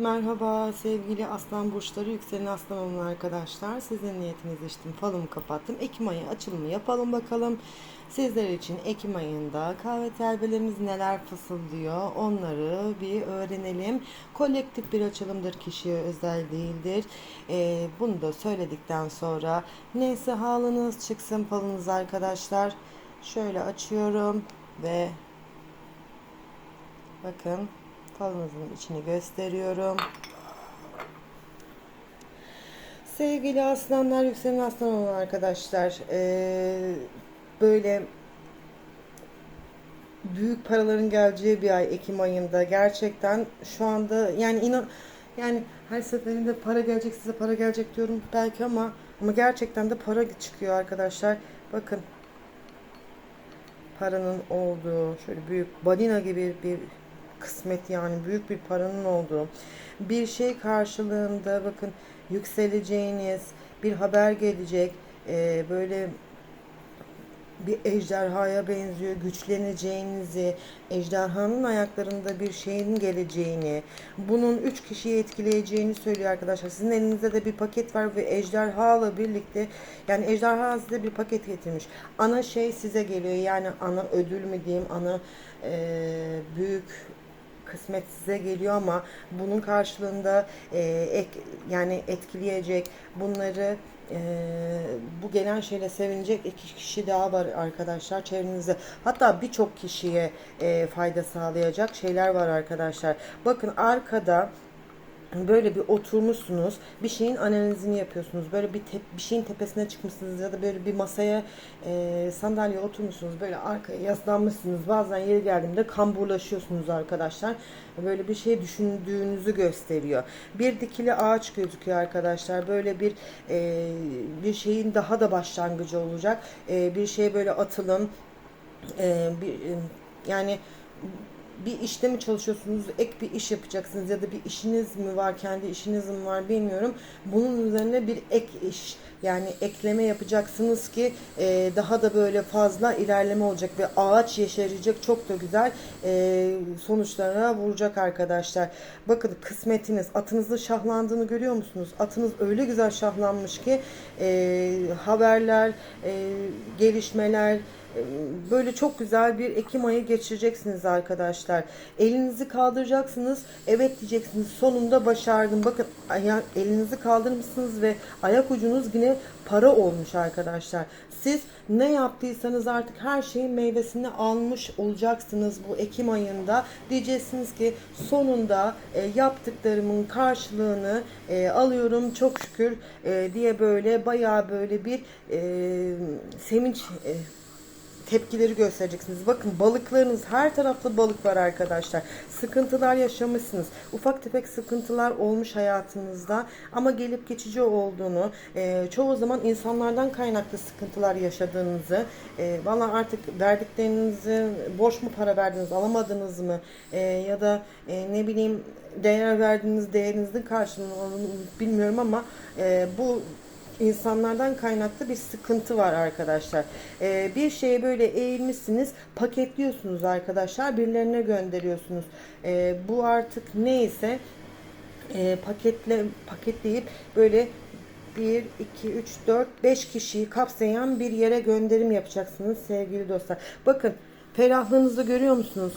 Merhaba sevgili aslan burçları yükselen aslan olun arkadaşlar. Sizin niyetiniz içtim falımı kapattım. Ekim ayı açılımı yapalım bakalım. Sizler için Ekim ayında kahve telbelerimiz neler fısıldıyor onları bir öğrenelim. Kolektif bir açılımdır kişiye özel değildir. Ee, bunu da söyledikten sonra neyse halınız çıksın falınız arkadaşlar. Şöyle açıyorum ve bakın falınızın içini gösteriyorum. Sevgili aslanlar, yükselen aslan olan arkadaşlar, eee, böyle büyük paraların geleceği bir ay Ekim ayında gerçekten şu anda yani inan yani her seferinde para gelecek size para gelecek diyorum belki ama ama gerçekten de para çıkıyor arkadaşlar. Bakın paranın olduğu şöyle büyük balina gibi bir kısmet yani büyük bir paranın olduğu bir şey karşılığında bakın yükseleceğiniz bir haber gelecek. Ee, böyle bir ejderhaya benziyor güçleneceğinizi ejderhanın ayaklarında bir şeyin geleceğini bunun üç kişiyi etkileyeceğini söylüyor arkadaşlar. Sizin elinizde de bir paket var ve ejderha birlikte yani ejderha size bir paket getirmiş. Ana şey size geliyor yani ana ödül mü diyeyim ana e, büyük kısmet size geliyor ama bunun karşılığında e, ek yani etkileyecek bunları e, bu gelen şeyle sevinecek iki kişi daha var arkadaşlar çevrenizde. Hatta birçok kişiye e, fayda sağlayacak şeyler var arkadaşlar. Bakın arkada böyle bir oturmuşsunuz bir şeyin analizini yapıyorsunuz böyle bir, tep- bir şeyin tepesine çıkmışsınız ya da böyle bir masaya e, sandalyeye oturmuşsunuz böyle arkaya yaslanmışsınız. Bazen yeri geldiğinde kamburlaşıyorsunuz arkadaşlar. Böyle bir şey düşündüğünüzü gösteriyor. Bir dikili ağaç gözüküyor arkadaşlar. Böyle bir e, bir şeyin daha da başlangıcı olacak. E, bir şey böyle atılım e, bir, e, yani bir işte mi çalışıyorsunuz, ek bir iş yapacaksınız ya da bir işiniz mi var, kendi işiniz mi var bilmiyorum. Bunun üzerine bir ek iş yani ekleme yapacaksınız ki e, daha da böyle fazla ilerleme olacak ve ağaç yeşerecek çok da güzel e, sonuçlara vuracak arkadaşlar. Bakın kısmetiniz atınızın şahlandığını görüyor musunuz? Atınız öyle güzel şahlanmış ki e, haberler, e, gelişmeler, böyle çok güzel bir Ekim ayı geçireceksiniz arkadaşlar. Elinizi kaldıracaksınız. Evet diyeceksiniz. Sonunda başardım. Bakın aya- elinizi kaldırmışsınız ve ayak ucunuz yine para olmuş arkadaşlar. Siz ne yaptıysanız artık her şeyin meyvesini almış olacaksınız bu Ekim ayında. Diyeceksiniz ki sonunda e, yaptıklarımın karşılığını e, alıyorum çok şükür e, diye böyle bayağı böyle bir e, sevinç e, tepkileri göstereceksiniz. Bakın balıklarınız her tarafta balık var arkadaşlar. Sıkıntılar yaşamışsınız. Ufak tefek sıkıntılar olmuş hayatınızda ama gelip geçici olduğunu, e, çoğu zaman insanlardan kaynaklı sıkıntılar yaşadığınızı, e, valla artık verdiklerinizi borç mu para verdiniz, alamadınız mı E, ya da e, ne bileyim değer verdiğiniz değerinizin karşılığını bilmiyorum ama e, bu insanlardan kaynaklı bir sıkıntı var arkadaşlar. Ee, bir şeye böyle eğilmişsiniz, paketliyorsunuz arkadaşlar, birilerine gönderiyorsunuz. Ee, bu artık neyse e, paketle paketleyip böyle 1, 2, 3, 4, 5 kişiyi kapsayan bir yere gönderim yapacaksınız sevgili dostlar. Bakın ferahlığınızı görüyor musunuz?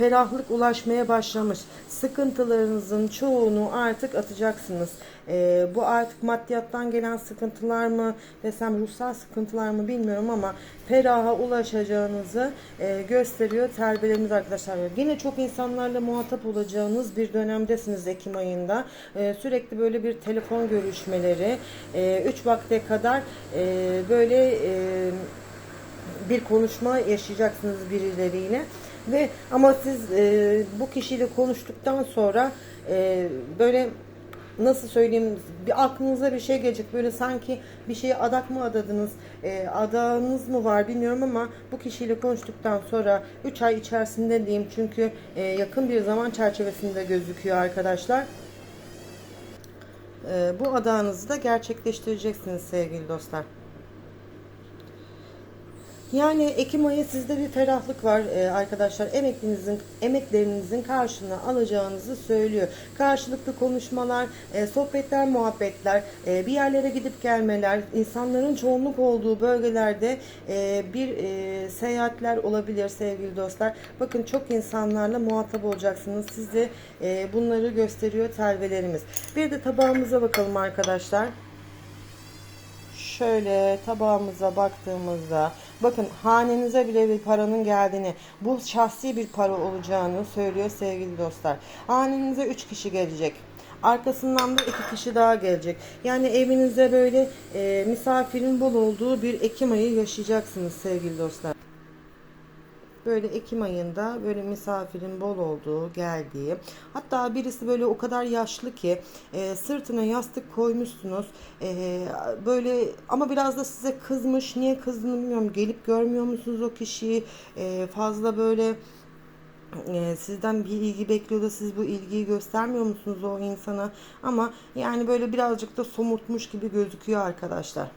Ferahlık ulaşmaya başlamış. Sıkıntılarınızın çoğunu artık atacaksınız. Ee, bu artık maddiyattan gelen sıkıntılar mı desem ruhsal sıkıntılar mı bilmiyorum ama feraha ulaşacağınızı e, gösteriyor terbiyelerimiz arkadaşlar. Yine çok insanlarla muhatap olacağınız bir dönemdesiniz Ekim ayında. Ee, sürekli böyle bir telefon görüşmeleri 3 vakte kadar e, böyle e, bir konuşma yaşayacaksınız birileriyle. Ve ama siz e, bu kişiyle konuştuktan sonra e, böyle nasıl söyleyeyim bir aklınıza bir şey gelecek böyle sanki bir şeye adak mı adadınız e, adağınız mı var bilmiyorum ama bu kişiyle konuştuktan sonra 3 ay içerisinde diyeyim çünkü e, yakın bir zaman çerçevesinde gözüküyor arkadaşlar. E, bu adağınızı da gerçekleştireceksiniz sevgili dostlar. Yani Ekim ayı sizde bir ferahlık var e, arkadaşlar. Emeklerinizin emeklerinizin karşılığını alacağınızı söylüyor. Karşılıklı konuşmalar, e, sohbetler, muhabbetler, e, bir yerlere gidip gelmeler, insanların çoğunluk olduğu bölgelerde e, bir e, seyahatler olabilir sevgili dostlar. Bakın çok insanlarla muhatap olacaksınız. Size e, bunları gösteriyor telvelerimiz. Bir de tabağımıza bakalım arkadaşlar. Şöyle tabağımıza baktığımızda bakın hanenize bile bir paranın geldiğini bu şahsi bir para olacağını söylüyor sevgili dostlar. Hanenize 3 kişi gelecek. Arkasından da iki kişi daha gelecek. Yani evinize böyle e, misafirin bol olduğu bir Ekim ayı yaşayacaksınız sevgili dostlar. Böyle Ekim ayında böyle misafirin bol olduğu, geldiği. Hatta birisi böyle o kadar yaşlı ki e, sırtına yastık koymuşsunuz. E, böyle ama biraz da size kızmış. Niye kızdığını bilmiyorum. Gelip görmüyor musunuz o kişiyi? E, fazla böyle e, sizden bir ilgi bekliyor da siz bu ilgiyi göstermiyor musunuz o insana? Ama yani böyle birazcık da somurtmuş gibi gözüküyor arkadaşlar.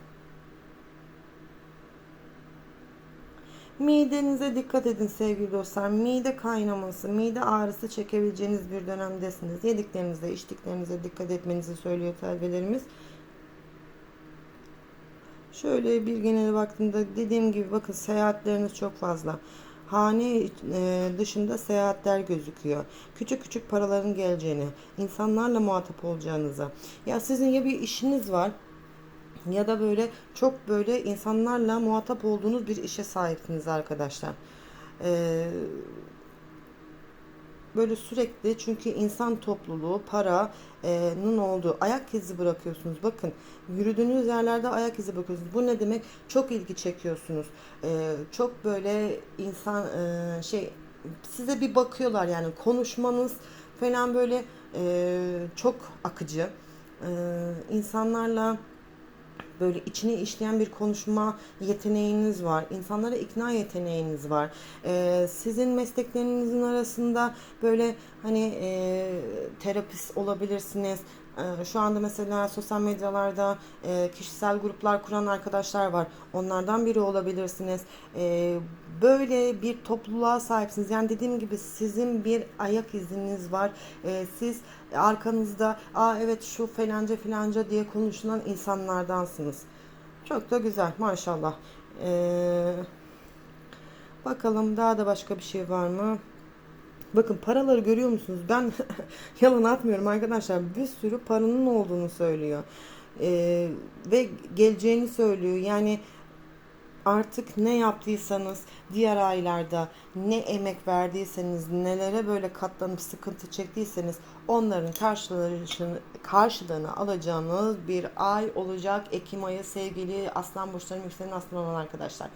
Midenize dikkat edin sevgili dostlar. Mide kaynaması, mide ağrısı çekebileceğiniz bir dönemdesiniz. Yediklerinize, içtiklerinize dikkat etmenizi söylüyor telvelerimiz. Şöyle bir genel baktığımda dediğim gibi bakın seyahatleriniz çok fazla. Hane e, dışında seyahatler gözüküyor. Küçük küçük paraların geleceğini, insanlarla muhatap olacağınıza. Ya sizin ya bir işiniz var ya da böyle çok böyle insanlarla muhatap olduğunuz bir işe sahipsiniz arkadaşlar. Ee, böyle sürekli çünkü insan topluluğu paranın olduğu ayak izi bırakıyorsunuz. Bakın yürüdüğünüz yerlerde ayak izi bırakıyorsunuz. Bu ne demek? Çok ilgi çekiyorsunuz. Ee, çok böyle insan e, şey size bir bakıyorlar yani konuşmanız falan böyle e, çok akıcı. Ee, insanlarla böyle içine işleyen bir konuşma yeteneğiniz var. İnsanlara ikna yeteneğiniz var. Ee, sizin mesleklerinizin arasında böyle hani e, terapist olabilirsiniz. Ee, Şu anda mesela sosyal medyalarda e, kişisel gruplar kuran arkadaşlar var. Onlardan biri olabilirsiniz. Ee, Böyle bir topluluğa sahipsiniz. Yani dediğim gibi sizin bir ayak iziniz var. Ee, Siz arkanızda aa evet şu falanca filanca diye konuşulan insanlardansınız. Çok da güzel maşallah. Bakalım daha da başka bir şey var mı? Bakın paraları görüyor musunuz? Ben yalan atmıyorum arkadaşlar. Bir sürü paranın olduğunu söylüyor. Ee, ve geleceğini söylüyor. Yani artık ne yaptıysanız diğer aylarda ne emek verdiyseniz nelere böyle katlanıp sıkıntı çektiyseniz onların karşılarını, karşılığını alacağınız bir ay olacak Ekim ayı sevgili aslan burçlarının yükselen aslan olan arkadaşlar.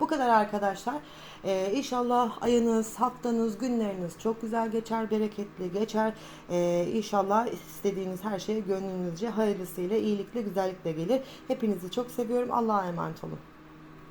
Bu kadar arkadaşlar. Ee, inşallah ayınız, haftanız, günleriniz çok güzel geçer, bereketli geçer. Ee, inşallah istediğiniz her şey gönlünüzce hayırlısıyla, iyilikle, güzellikle gelir. Hepinizi çok seviyorum. Allah'a emanet olun.